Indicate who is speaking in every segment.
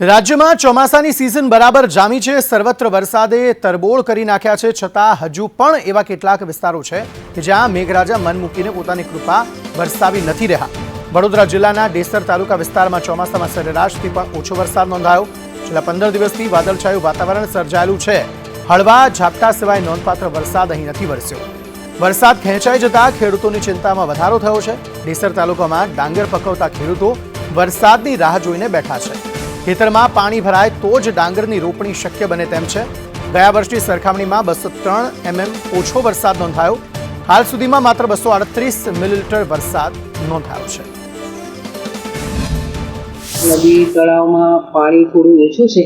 Speaker 1: રાજ્યમાં ચોમાસાની સિઝન બરાબર જામી છે. સર્વત્ર વરસાદે તરબોળ કરી નાખ્યા છે. છતાં હજુ પણ એવા કેટલાક વિસ્તારો છે કે જ્યાં મેઘરાજા મન મૂકીને પોતાની કૃપા વરસાવી નથી રહ્યા. વડોદરા જિલ્લાના ડેસર તાલુકા વિસ્તારમાં ચોમાસામાં સરેરાશથી પણ ઓછો વરસાદ નોંધાયો. છેલ્લા પંદર દિવસથી વાદળછાયું વાતાવરણ સર્જાયેલું છે. હળવા ઝાપટા સિવાય નોંધપાત્ર વરસાદ અહીં નથી વરસ્યો. વરસાદ ખેંચાઈ જતા ખેડૂતોની ચિંતામાં વધારો થયો છે. ડેસર તાલુકામાં ડાંગર પકવતા ખેડૂતો વરસાદની રાહ જોઈને બેઠા છે. ખેતરમાં પાણી ભરાય તો જ ડાંગરની રોપણી શક્ય બને તેમ છે. ગયા વર્ષની સરખામણીમાં બસો ત્રણ એમએમ ઓછો વરસાદ નોંધાયો. હાલ સુધીમાં માત્ર બસો અડત્રીસ મિલીલીટર વરસાદ નોંધાયો છે.
Speaker 2: નદી તળાવમાં પાણી થોડું ઓછું છે.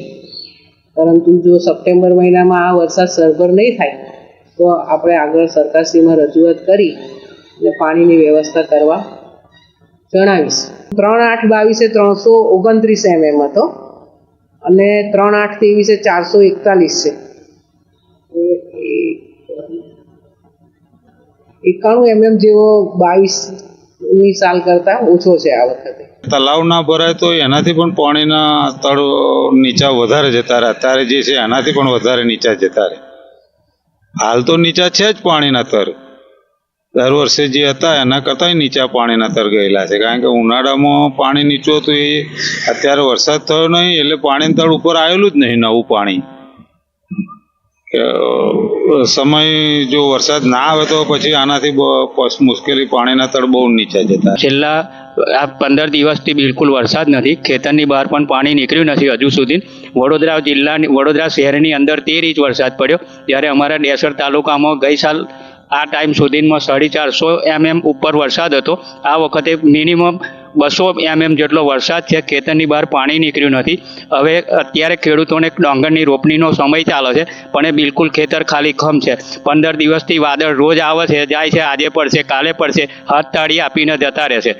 Speaker 2: પરંતુ જો સપ્ટેમ્બર મહિનામાં આ વરસાદ સરભર નહીં થાય, તો આપણે આગળ સરકારશ્રીમાં રજૂઆત કરી અને પાણીની વ્યવસ્થા કરવા જણાવીશ ત્રણ આઠ બાવીસે ત્રણસો ઓગણત્રીસ એમએમ હતો. અને ત્રણ આઠ ત્રેવીસે ચારસો એકતાલીસ છે. એકાણું એમએમ જેવો બાવીસની સાલ કરતાં ઓછો છે આ વખતે.
Speaker 3: તલાવ ના ભરાય તો એનાથી પણ પાણીના તળ નીચા વધારે જતા રહે. અત્યારે જે છે એનાથી પણ વધારે નીચા જતા રહે. હાલ તો નીચા છે જ પાણીના તર. દર વર્ષે જે હતા, એના કરતાં નીચા પાણીના તર ગયેલા છે. કારણ કે ઉનાળામાં પાણી નીચું હતું એ અત્યારે વરસાદ થયો નહીં, એટલે પાણી તળ ઉપર આવેલું જ નહીં નવું પાણી. સમય જો વરસાદ ના આવે તો પછી આનાથી મુશ્કેલી પાણીના તળ બહુ નીચા જતા.
Speaker 4: છેલ્લા, આ પંદર દિવસથી બિલકુલ વરસાદ નથી. ખેતરની બહાર પણ પાણી નીકળ્યું નથી હજુ સુધી. વડોદરા જિલ્લાની, વડોદરા શહેરની અંદર તેર ઇંચ વરસાદ પડ્યો. જ્યારે અમારા ડેસર તાલુકામાં ગઈ સાલ આ ટાઈમ સુધીમાં સાડી ચારસો એમએમ ઉપર વરસાદ હતો. આ વખતે મિનિમમ બસો એમએમ જેટલો વરસાદ છે. ખેતરની બહાર પાણી નીકળ્યું નથી. હવે અત્યારે ખેડૂતોને ડાંગરની રોપણીનો સમય ચાલે છે, પણ એ બિલકુલ ખેતર ખાલી ખમ છે. પંદર દિવસથી વાદળ રોજ આવે છે, જાય છે, આજે પડશે, કાલે પડશે, હાથ તાળી આપીને જતા રહેશે.